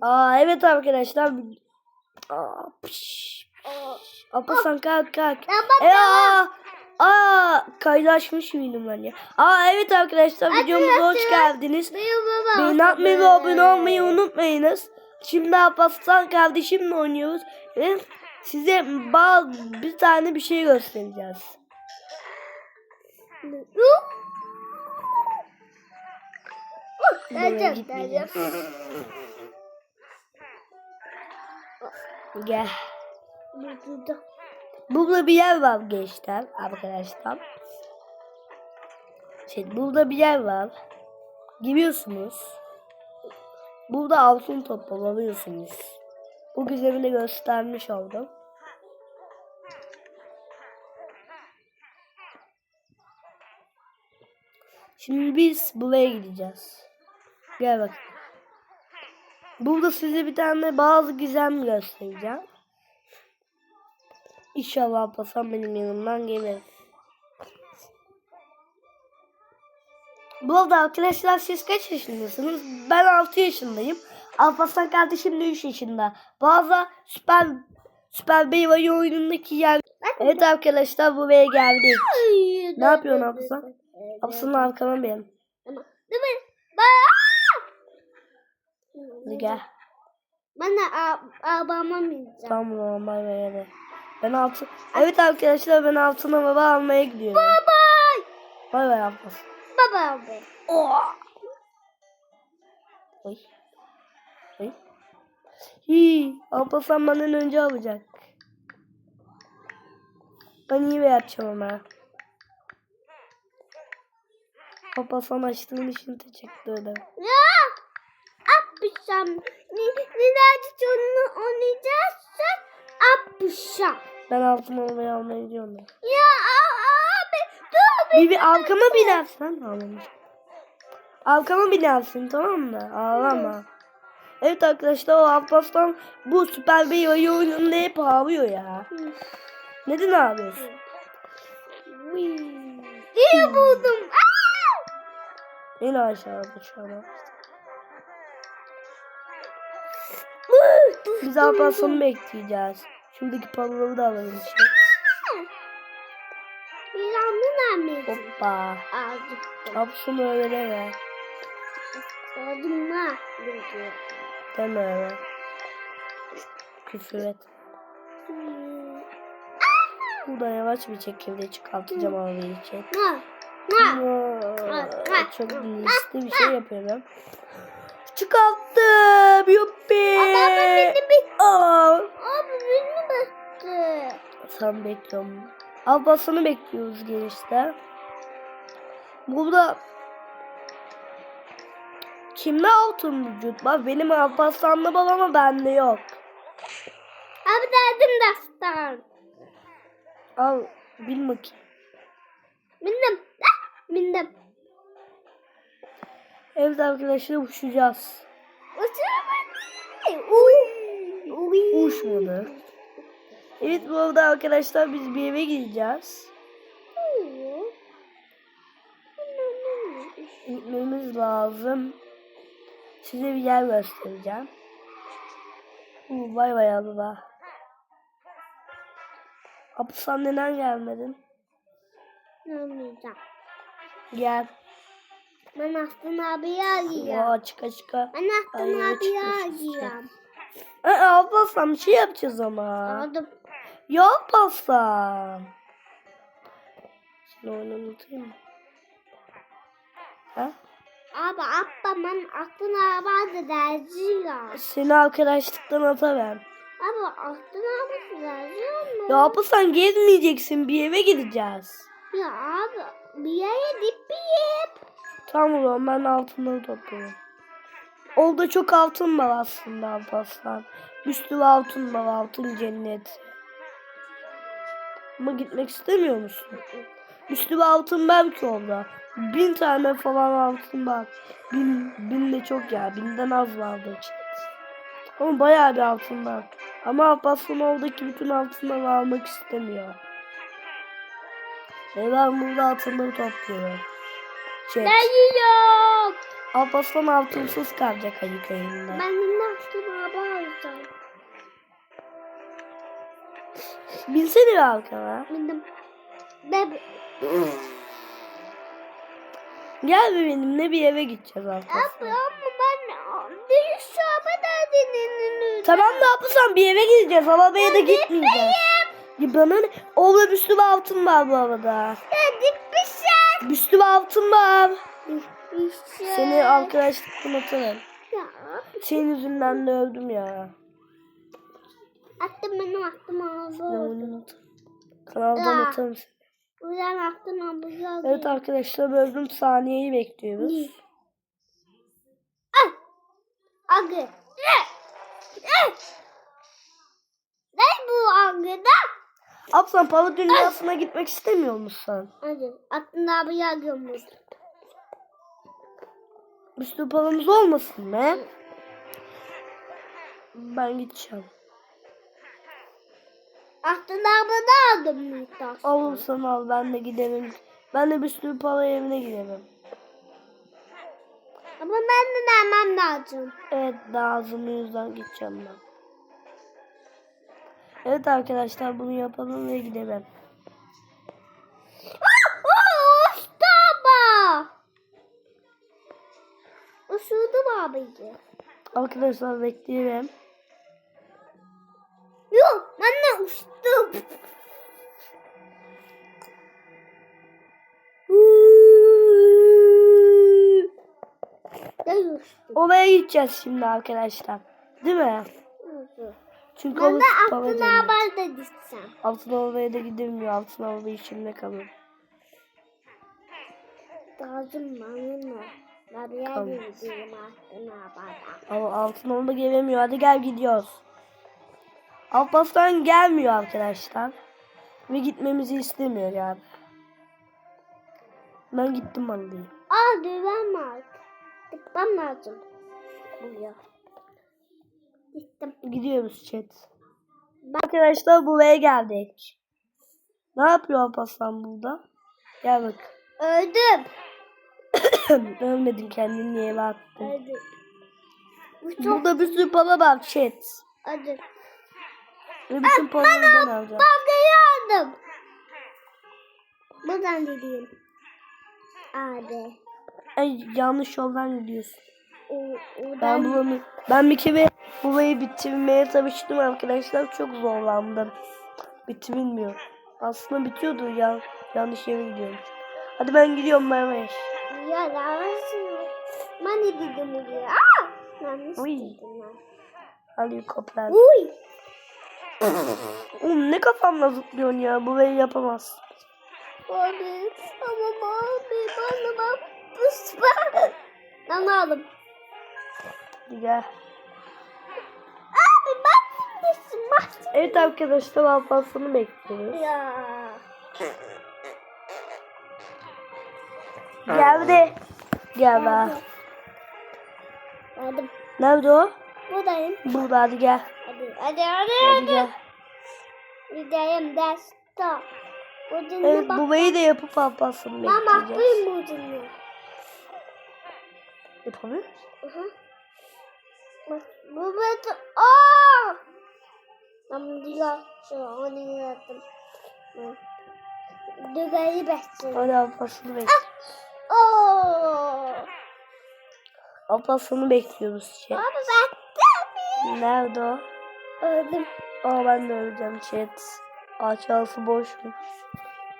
Aa evet arkadaşlar. Aa, piş. Alparslan kalk kalk. E, aa, aa, kaydaşmış mıydım ben ya? Aa evet arkadaşlar videomuza hoş geldiniz. Beğeni atmayı ve abone olmayı unutmayınız. Şimdi Alparslan kardeşimle oynuyoruz. Ve size bazı bir tane bir şey göstereceğiz. Buraya gitmeyeceğiz. Gel. Burada bir yer var gençler arkadaşlar. Şey, burada bir yer var. Giriyorsunuz. Burada altın toplanıyorsunuz. Bu güzelini göstermiş oldum. Şimdi biz buraya gideceğiz. Gel bak. Burada size bir tane bazı gizem göstereceğim. İnşallah Alparslan benim yanımdan gelir. Bu arada arkadaşlar siz kaç yaşındasınız? Ben 6 yaşındayım. Alparslan kardeşim de 3 yaşında. Bazı süper süper Beyvay oyunundaki yer. Evet arkadaşlar buraya geldik. Ne yapıyorsun Alparslan? Alparslan arkama benim. Hadi gel. De arabama bineceğim. Tamam o zaman bay bay hadi. Ben altın. Evet arkadaşlar ben altın araba almaya gidiyorum. Baba. Bay bay Alparslan. Baba abi. Oy. Oy. Hii, Alparslan benden önce alacak. Ben iyi yapacağım ama. Alparslan açtığın için teşekkür ederim. Ya. Ne, nerede onu oynayacaksan apışam. Ben altın arabayı almaya gidiyorum. ben. Ya abi dur bir. Bir, arkama binersen ağlamış. Arkama binersin tamam mı? Ağlama. Evet arkadaşlar o Alparslan bu Süper Bey oyununda hep ağlıyor ya. Neden ağlıyorsun? İyi buldum. Aa! Yine aşağıda şu an. Biz Alparslan'ı bekleyeceğiz. Şuradaki paraları da alalım işte. Bir anne nerede? Hoppa. Aldım. Alparslan'ı öyle deme. Aldım mı? Deme öyle. Küfür et. Buradan yavaş bir şekilde çıkartacağım arabayı için. Çok riskli bir şey yapıyorum. Çıkarttım. Yuppi. Ama beni bir... Aa, Abi beni bastı. Sen bekliyorum. Alparslan'ı bekliyoruz gençler. Burada kimde altın vücut var? Benim Alparslan'da var ama bende yok. Abi derdim destan. Al bil bakayım. Bindim. Ah, bindim. Evet arkadaşlar uçacağız. Uçmadı. Evet bu arada arkadaşlar biz bir eve gideceğiz. Gitmemiz lazım. Size bir yer göstereceğim. Vay vay abla. Abi sen neden gelmedin? Anlayacağım. Gel. Ben Aslan abiyi arayacağım. Ya açık açık. Ben Aslan Ay, abiyi arayacağım. Ee, Alparslan bir şey yapacağız ama. Aldım. Ya Alparslan. Şimdi oyunu unutayım mı? Ha? Abi abba ben Aslan abi derzi ya. Seni arkadaşlıktan atamam. Abi Aslan abi derzi ama. Ya Alparslan gezmeyeceksin bir eve gideceğiz. Ya abi bir yere dip bir yap. Tamam o zaman ben altınları topluyorum. Orada çok altın var aslında Alparslan. Bir altın var altın cennet. Ama gitmek istemiyor musun? Bir sürü altın var ki orada. Bin tane falan altın var. Bin, bin de çok ya. Binden az vardı. Ama bayağı bir altın var. Ama Alparslan oradaki bütün altınları almak istemiyor. Ve ben burada altınları topluyorum. Çek. Derzi yok. Alparslan altınsız kalacak ayı köyünde. Ben aklım araba alacağım. Binsene bir arkana. Bildim. De Gel bir benimle bir eve gideceğiz Alparslan. Abi ama ben bir şu araba derdinin Tamam da Alparslan bir eve gideceğiz. Arabaya da gitmeyeceğiz. Ya bana ne? Bir sürü altın var bu arada. Dedik sürü altın var. Seni arkadaşlıktan atarım. Senin yüzünden de öldüm ya. Attım benim aklım araba. Kanaldan atarım seni. Güzel aklım araba. Evet arkadaşlar böldüm saniyeyi bekliyoruz. Agı. Ne bu agıda? Ablan para dünyasına gitmek istemiyor musun? Hadi. Aklına abi yağıyormuş. Bir sürü paramız olmasın mı? Ben gideceğim. Aklına abi da aldım mıydı? Alırsan al ben de giderim. Ben de bir sürü para evine giderim. Ama ben de vermem lazım. Evet daha azım yüzden gideceğim ben. Evet arkadaşlar bunu yapalım ve gidelim. Mustafa! Isırdım abiyi. Arkadaşlar bekleyelim. Yok ben de uçtum. Oraya gideceğiz şimdi arkadaşlar. Değil mi? Çünkü Ben de cennet. haber de gitsem. Altın oraya da gidilmiyor. Altın araba içinde kalır. Lazım bana mı? Ben bir Tamam. gideyim aklına haber. Ama altın araba gelemiyor. Hadi gel gidiyoruz. Alparslan gelmiyor arkadaşlar. Ve gitmemizi istemiyor yani. Ben gittim vallahi. Aa düğmen var. Gitmem lazım. Buraya. Gittim. Gidiyoruz chat. Arkadaşlar buraya geldik. Ne yapıyor Alparslan burada? Gel bak. Öldüm. Ölmedin kendini niye attın? Öldüm. Burada bir sürü para var chat. acı. Ve bütün paraları ben alacağım. Bankayı aldım. Buradan gideyim. Abi. Ay, yanlış yoldan gidiyorsun. O, Ben oradan bunu ben bir kere burayı bitirmeye çalıştım arkadaşlar. Çok zorlandım. Bitirmiyor. Aslında bitiyordu ya. Yanlış yere gidiyorum. Hadi ben gidiyorum bay bay. ya lazım. Ben de dedim oraya. Aa! Yanlış Uy. dedim ben. Hadi koplar. Uy. Oğlum ne kafamla zıplıyorsun ya. Burayı yapamaz. Abi. Ama abi. Bana bak. Ben aldım. Gel. Evet arkadaşlar Alparslan'ı bekliyoruz. Ya. Geldi. Gel be. Aldım. Nerede o? Buradayım. Burada hadi gel. Hadi hadi hadi. Hadi gel. Gideyim derste. Ucunu Evet bak. burayı da yapıp Mama bekleyeceğiz. duyma ucunu. Yapamıyor musun? Hı hı. Bak benim. Aaa! Ben diyor. Şu onu yarattım. Dügeyi bekliyorum. Hadi Alparslan'ı bekliyoruz. Ooo! Alparslan'ı bekliyoruz chat. Abi bekle. Nerede o? Öldüm. Aa ben de öleceğim chat. Aşağısı boşmuş.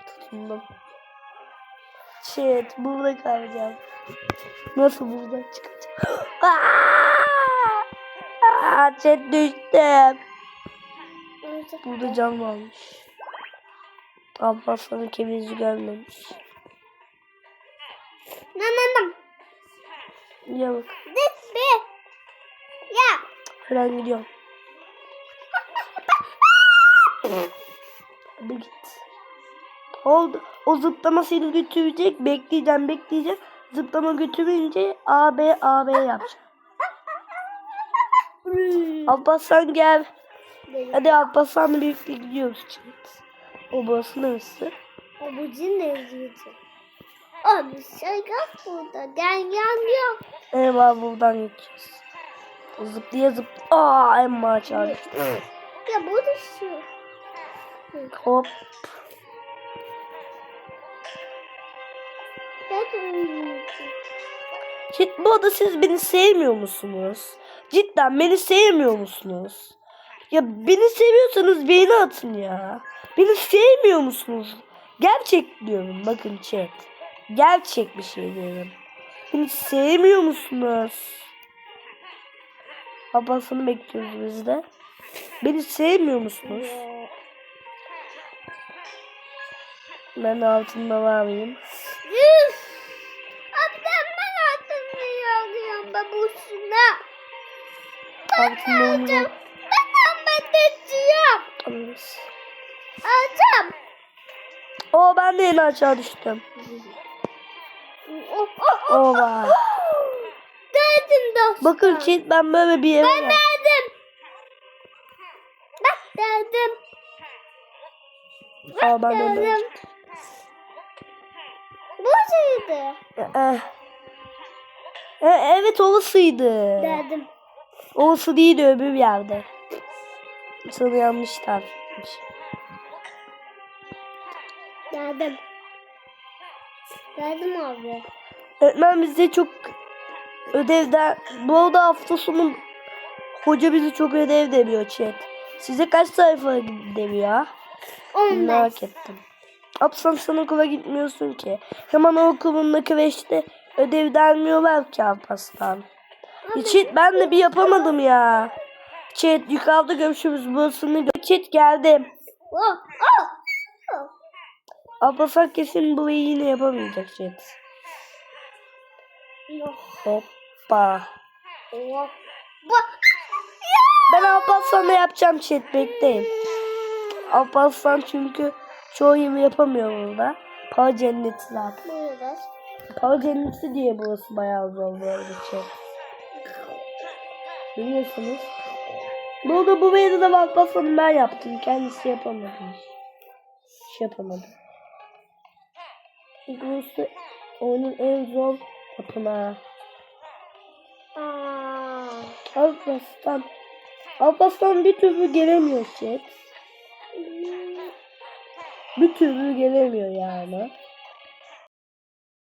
Tutundum. Chat burada kalacağım. Nasıl buradan çıkacağım? Aa! Aa, chat düştüm. Burada can varmış. Alparslan'ın kemizi nam nam. Ya bak. This be. Ya. Ben gidiyorum. Hadi git. Oldu. O zıplama seni götürecek. Bekleyeceğim bekleyeceğim. Zıplama götürünce A B A B yapacağım. Alparslan gel. Hadi Alparslan'la birlikte gidiyoruz. Chat. O burası neresi? O bu cin ne izleyecek? Abi şey gel burada. Gel gel gel. Eyvah buradan geçeceğiz. Zıplaya zıp. Aa Emma çağırdı. Ya burada şu. Hop. Hadi. Cid, bu arada siz beni sevmiyor musunuz? Cidden beni sevmiyor musunuz? Ya beni seviyorsanız beğeni atın ya. Beni sevmiyor musunuz? Gerçek diyorum bakın chat. Gerçek bir şey diyorum. Beni sevmiyor musunuz? Babasını bekliyoruz biz de. Beni sevmiyor musunuz? Ben altında var mıyım? Abi ben ben altını alıyorum babusuna. Altında edeceğim. Alırız. Alacağım. Oo ben de yeni aşağı düştüm. Oh, oh, oh. Ova. Dedim dostum. Bakın chat ben böyle bir yere Ben var. dedim. Bak dedim. Aa ben de böyle. Dedim. Bu şeydi. Eh. Eh, evet olasıydı. Dedim. Olası değildi öbür yerde. Sana yanlış tarifmiş. Dedim. Dedim abi. Öğretmen bize çok ödevden bu arada hafta sonu hoca bizi çok ödev demiyor chat. Size kaç sayfa demiyor? 15. Merak ettim. Apsan sen okula gitmiyorsun ki. Hemen o okulunda kreşte ödev vermiyorlar ki Alpaslan. Çet ben de bir yapamadım ya. Çet yukarıda görüşürüz burasını gö- Çet geldim. Oh, oh. Alpaslan kesin burayı yine yapamayacak Çet. Yok. Hoppa. Bu. Ben Alparslan'la yapacağım Çet bekleyin. Alparslan çünkü çoğu yeri yapamıyor burada. Para cenneti zaten. Para cenneti diye burası bayağı zor bu arada Çet. Biliyorsunuz. Bu arada bu de Alparslan'ı ben yaptım. Kendisi yapamadı. Hiç yapamadı. Çünkü burası oyunun en zor yapınağı. Aa. Alparslan. Alparslan bir türlü gelemiyor chat. Bir türlü gelemiyor yani.